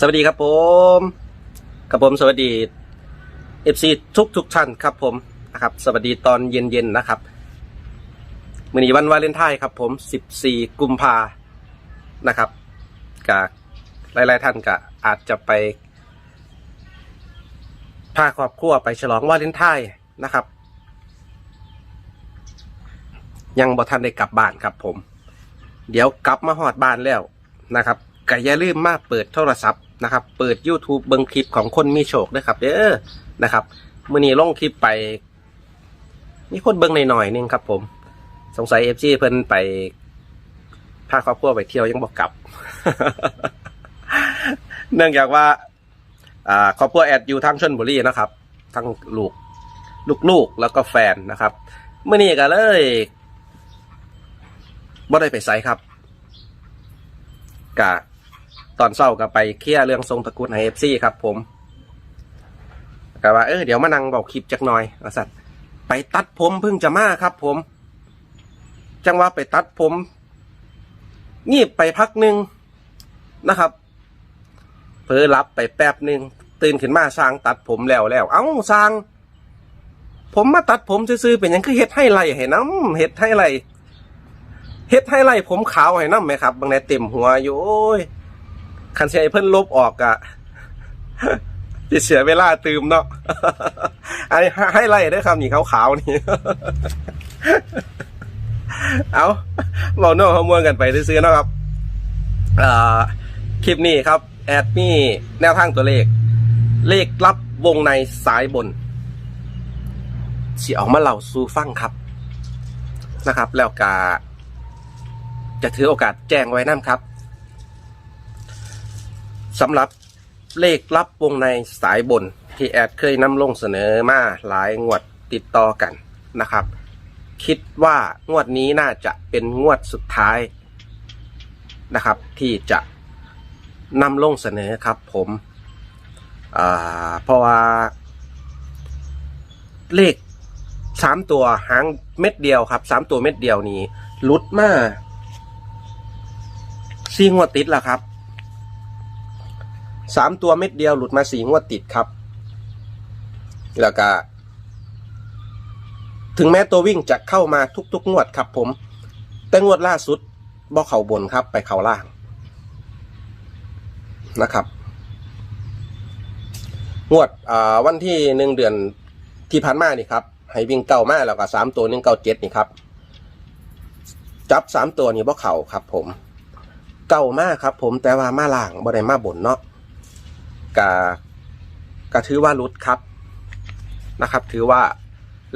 สวัสดีครับผมครับผมสวัสดีเอฟซีทุกทุกท่านครับผมนะครับ สวัสดีตอนเย็นๆนะครับมื่อนี้วันวาเลนไทน์ครับ ผม 14 กุมภานะครับกับหลายๆท่านก็อาจจะไปพาครอบครัวไปฉลองวาเลนไทน์นะครับ ยังบ่ทันได้กลับบ้านครับผม เดี๋ยวกลับมาหอดบ้านแล้วนะครับ ก็อย่าลืมมาเปิดโทรศัพท์นะครับ เปิด YouTube เบิ่งคลิปของคนมีโชคด้วยครับ เด้อนะครับมื่อนี้ลงคลิปไป มีคนเบิ่งหน่อยๆนึงครับ ผม สงสัยเอฟซีเพิ่นไปพาครอบครัวไปเที่ยวยังบอกกลับ เนื่องจากว่าครอบครัวแอดอยู่ทางชนบุรีนะครับทั้งลูกลูกๆแล้วก็แฟนนะครับเมื่อนี้ก็เลยบ่ได้ไปไสครับกะ ตอนเศร้าก็ไปเคลียร์เรื่องทรงตะกูลไฮเอฟซีครับ ผมก็ว่าเออเดี๋ยวมานั่งบอกคลิปจักหน่อยว่าสัตว์ไปตัดผมเพิ่งจะมาครับ ผม จังว่าไปตัดผมงีบไปพักหนึ่งนะครับ เพิ่รับไปแป๊บหนึ่งตื่นขึ้นมาสร้างตัดผมแล้วแล้ว เอ้าสร้าง ผมมาตัดผมซื่อๆเป็นยังคือเฮ็ดให้ไรให้น้ำเฮ็ดให้ไรเฮ็ดให้ไรผมขาวให้น้ำไหมครับบางในเต็มหัวอยู่โอ้ย คันเสียเพิ่นลบออกอะจะเสียเวลาตืมเนาะอันนี้ให้ไรได้อครับนี่ขาวๆนี่ เอาเราโน้ขมวนกันไปซื้อๆเนาะครับคลิปนี้ครับ แอดมี่แนวทางตัวเลข เลขลับวงในสายบนสิออกมาเหล่าสู่ฟังครับนะครับ แล้วกาจะถือโอกาสแจ้งไว้น้ำครับ สำหรับเลขลับวงในสายบนที่แอดเคยนำลงเสนอมาหลายงวดติดต่อกันนะครับ คิดว่างวดนี้น่าจะเป็นงวดสุดท้ายนะครับ ที่จะนำลงเสนอครับผมเพราะว่า เลขสามตัวหางเม็ดเดียวครับสามตัวเม็ดเดียวนี้ลุดมาสี่งวดติดแล้วครับ สามตัวเม็ดเดียวหลุดมาสี่งวดติดครับ แล้วก็ ถึงแม้ตัววิ่งจะเข้ามาทุกๆงวดครับผม แต่งวดล่าสุดบ่เข่าบนครับ ไปเข่าล่างนะครับ งวดวันที่หนึ่งเดือนที่ผ่านมานี่ครับ ให้วิ่งเก้ามาแล้วก็สามตัวหนึ่งเก้าเจ็ดนี่ครับจับสามตัวนี่บ่เข่าครับ ผม เก้ามาครับ ผมแต่ว่ามาล่างบ่ได้มาบนเนาะ กะกะถือว่าหลุดครับนะครับ ถือว่า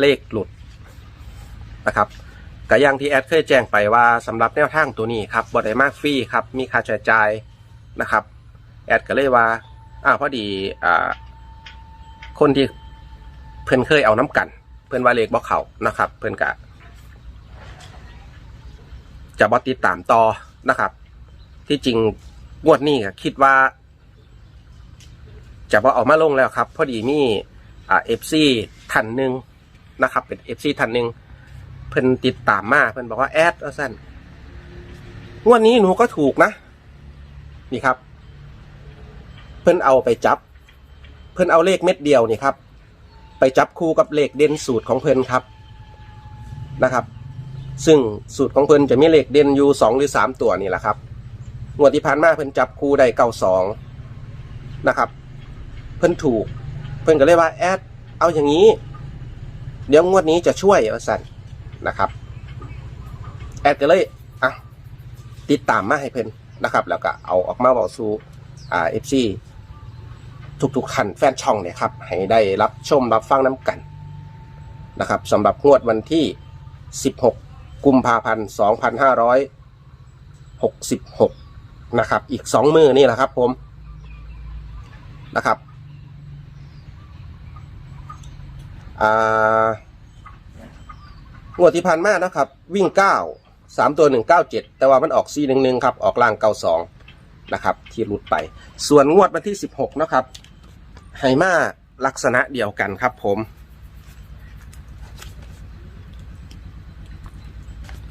เลขหลุดนะครับกะอย่างที่แอดเคยแจ้งไปว่าสำหรับแนวทางตัวนี้ครับบ่ไดมากฟรีครับ มีค่าใช้จ่ายนะครับ แอดก็เลยว่าอ้าวพอดีอ่าคนที่เพื่อนเคยเอาน้ำกัน เพื่อนว่าเลขบอกเขานะครับ เพื่อนกะจะบอติดตามต่อนะครับ ที่จริงงวดนี้คิดว่า จะบอออกมาลงแล้วครับ พอดีมีอ่าเอฟซีท่านหนึ่งนะครับ เป็นเอฟซีท่านหนึ่งเพิ่นติดตามมาเพิ่นบอกว่าแอดว่าสั้นงวดนี้หนูก็ถูกนะ นี่ครับ เพิ่นเอาไปจับ เพิ่นเอาเลขเม็ดเดียวนี่ครับ ไปจับคู่กับเลขเด่นสูตรของเพิ่นครับนะครับ ซึ่งสูตรของเพิ่นจะมีเลขเด่นอยู่สองหรือสามตัวนี่แหละครับงวดที่ผ่านมาเพิ่นจับคู่ได้เก้าสองนะครับ เพิ่นถูก เพิ่นก็เลยว่าแอดเอาอย่างนี้ เดี๋ยวงวดนี้จะช่วยว่าสั่นนะครับ แอดก็เลยอะติดตามมาให้เพิ่นนะครับ แล้วก็เอาออกมาบอกสู่อ่าเอฟซีทุกๆท่านแฟนช่องเนี่ยครับให้ได้รับชมรับฟังน้ำกันนะครับสำหรับงวดวันที่ 16 กุมภาพันธ์ 2566 นะครับ อีก 2 มือนี่แหละครับผมนะครับ อ่างวดที่ผ่านมานะครับ วิ่ง9 3ตัว197แต่ว่ามันออก4 1 1ครับ ออกล่าง92นะครับ ที่หลุดไป ส่วนงวดวันที่16นะครับไฮมาลักษณะเดียวกันครับผม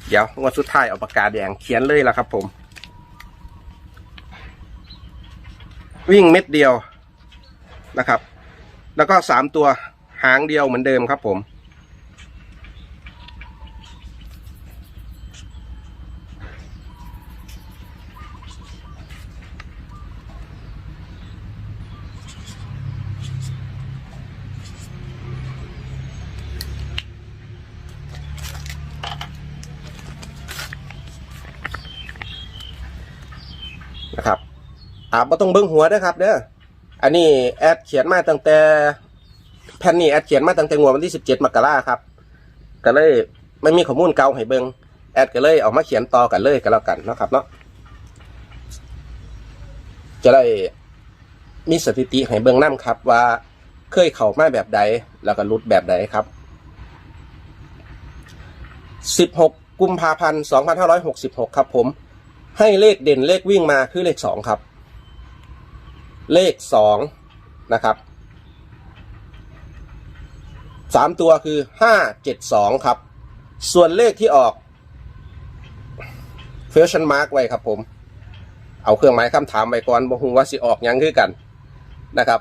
เดี๋ยวงวดสุดท้ายเอาปากกาแดงเขียนเลยละครับผม วิ่งเม็ดเดียวนะครับ แล้วก็สามตัว หางเดียวเหมือนเดิมครับผมนะครับอ่าบ่ต้องเบิ้งหัวด้อครับเด้อ อันนี้แอดเขียนมาตั้งแต่ แผ่นนี้แอดเขียนมาตั้งแต่งวดวันที่สิบเจ็ดมกราครับ ก็เลยไม่มีข้อมูลเก่าให้เบิงแอดก็เลยเอามาเขียนต่อกันเลยก็แล้วกันเนาะครับเนาะจะได้มีสถิติให้เบิงน้ำครับ ว่าเคยเข้ามาแบบใด แล้วก็รุดแบบใดครับสิบหกกุมภาพันธ์สองพันห้าร้อยหกสิบหกครับผม ให้เลขเด่นเลขวิ่งมาคือเลขสองครับ เลขสองนะครับ สามตัวคือห้าเจ็ดสองครับ ส่วนเลขที่ออกเฟชั่นมาร์กไว้ครับผม เอาเครื่องหมายคำถามไว้ก่อนบ่ฮู้ว่าสิออกยังคือกันนะครับ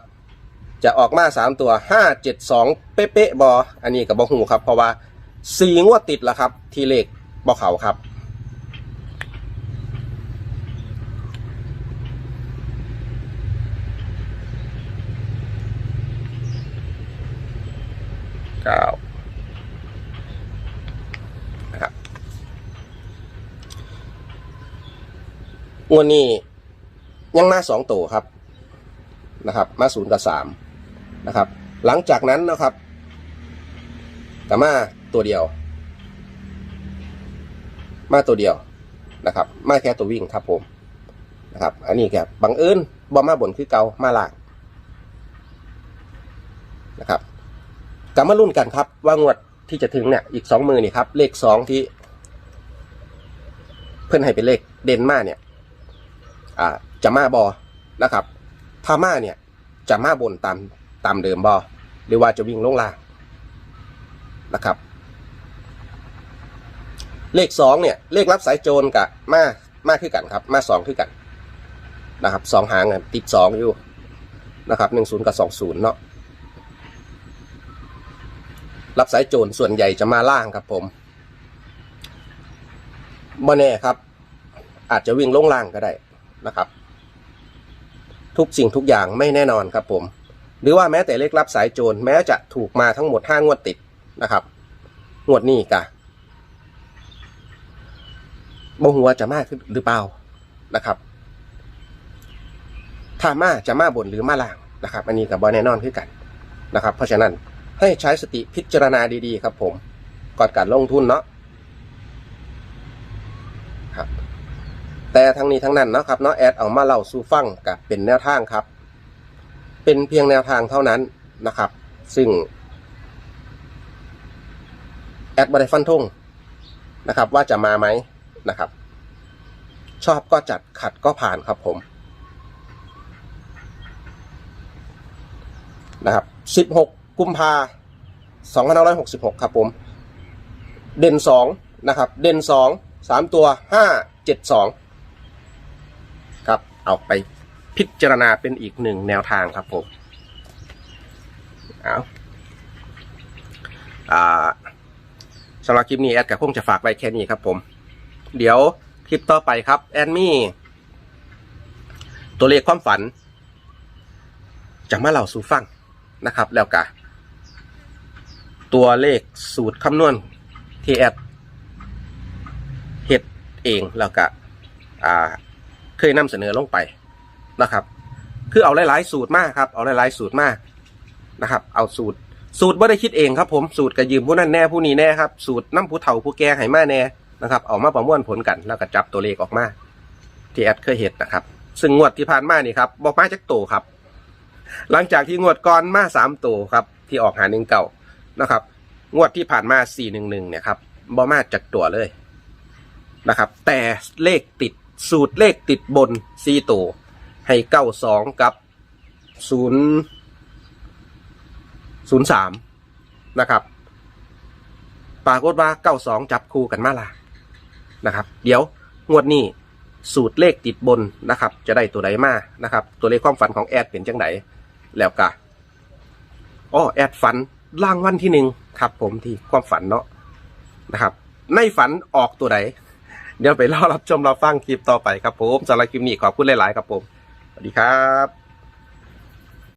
จะออกมาสามตัวห้าเจ็ดสองเป๊ะๆบออันนี้กับบ่ฮู้ครับ เพราะว่าสี่งวดติดแล้วครับ ที่เลขบ่เขาครับ เก้านะครับวดนี้ยังมาสองตัวครับนะครับ มาศูนย์กับสามนะครับ หลังจากนั้นนะครับแต่มาตัวเดียว มาตัวเดียวนะครับ มาแค่ตัววิ่งครับผมนะครับ อันนี้แค่บังเอิญบอมาบนคือเกามาล่างนะครับ ลับมาลุ้นกันครับ ว่างวดที่จะถึงเนี่ยอีกสองมือนี่ครับ เลขสองที่ เพื่อนให้เป็นเลขเดนมากเนี่ย อ่า จะมาบอนะครับถ้ามาเนี่ย จะมาบนตามตามเดิมบอหรือว่าจะวิ่งลงล่างนะครับ เลขสองเนี่ย เลขรับสายโจรกับมามาคือกันครับ มาสองคือกันนะครับสองหางติดสองอยู่นะครับหนึ่งศูนย์กับสองศูนย์เนาะ รับสายโจรส่วนใหญ่จะมาล่างครับผมบ่แน่ครับ อาจจะวิ่งลงล่างก็ได้นะครับ ทุกสิ่งทุกอย่างไม่แน่นอนครับผม หรือว่าแม้แต่เลขรับสายโจรแม้จะถูกมาทั้งหมดห้างวดติดนะครับงวดนี้กะบ่หัวจะมากขึ้นหรือเปล่านะครับ ถ้ามาจะมาบนหรือมาล่างนะครับ อันนี้กับบอแน่นอนขึ้นกันนะครับ เพราะฉะนั้น ให้ใช้สติพิจารณาดีๆ ครับผมก่อนการลงทุนเนาะครับ แต่ทั้งนี้ทั้งนั้นเนาะครับเนาะแอดเอามาเล่าสู่ฟังกับเป็นแนวทางครับ เป็นเพียงแนวทางเท่านั้นนะครับ ซึ่ง แอดบริฟันทุ่งนะครับ ว่าจะมาไหมนะครับ ชอบก็จัดขัดก็ผ่านครับผมนะครับ 16 กุมภา2566 ครับผม เด่น 2 นะครับ เด่น 2 3 ตัว 5 7 2 ครับ เอาไปพิจารณาเป็นอีกหนึ่งแนวทางครับผม เอาอ่าสำหรับคลิปนี้แอดกับคงจะฝากไว้แค่นี้ครับผม เดี๋ยวคลิปต่อไปครับแอดมี่ตัวเลขความฝัน จะมาเล่าสู่ฟังนะครับแล้วกะ ตัวเลขสูตรคำนวณที่แอดเฮ็ดเองแล้วก็อ่าเคยนำเสนอลงไปนะครับ คือเอาหลายๆ สูตรมากครับ เอาหลายๆ สูตรมากนะครับ เอาสูตรสูตรไม่ได้คิดเองครับผมสูตรก็ยืมผู้นั้นแน่ผู้นี้แน่ครับสูตรน้ำผู้เฒ่าผู้แก่ให้มาแน่นะครับเอามาประมวลผลกันแล้วก็จับตัวเลขออกมา ที่แอดเคยเห็นนะครับ ซึ่งงวดที่ผ่านมานี่ครับบอกมาจากโตครับ หลังจากที่งวดก่อนมาสามตัวครับ ที่ออกหาหนึ่งเก่า นะครับ งวดที่ผ่านมาสี่หนึ่งหนึ่งเนี่ยครับบอมาจากตัวเลยนะครับ แต่เลขติดสูตรเลขติดบนสี่ตัวให้เก้าสองกับศูนย์ศูนะครับ ปรากฏว่าเก้าสองจับคู่กันมาละนะครับ เดี๋ยวงวดนี้สูตรเลขติดบนนะครับ จะได้ตัวใดมานะครับ ตัวเลขความฝันของแอดเป็นจังไหนแล้วก็อ้อแอดฝัน ล่างวันที่หนึ่งครับผมที่ความฝันเนาะนะครับ ในฝันออกตัวไหนเดี๋ยวไปรอรับชมรับฟังคลิปต่อไปครับผมสำหรับคลิปนี้ขอบคุณหลาย ๆ ครับผม สวัสดีครับ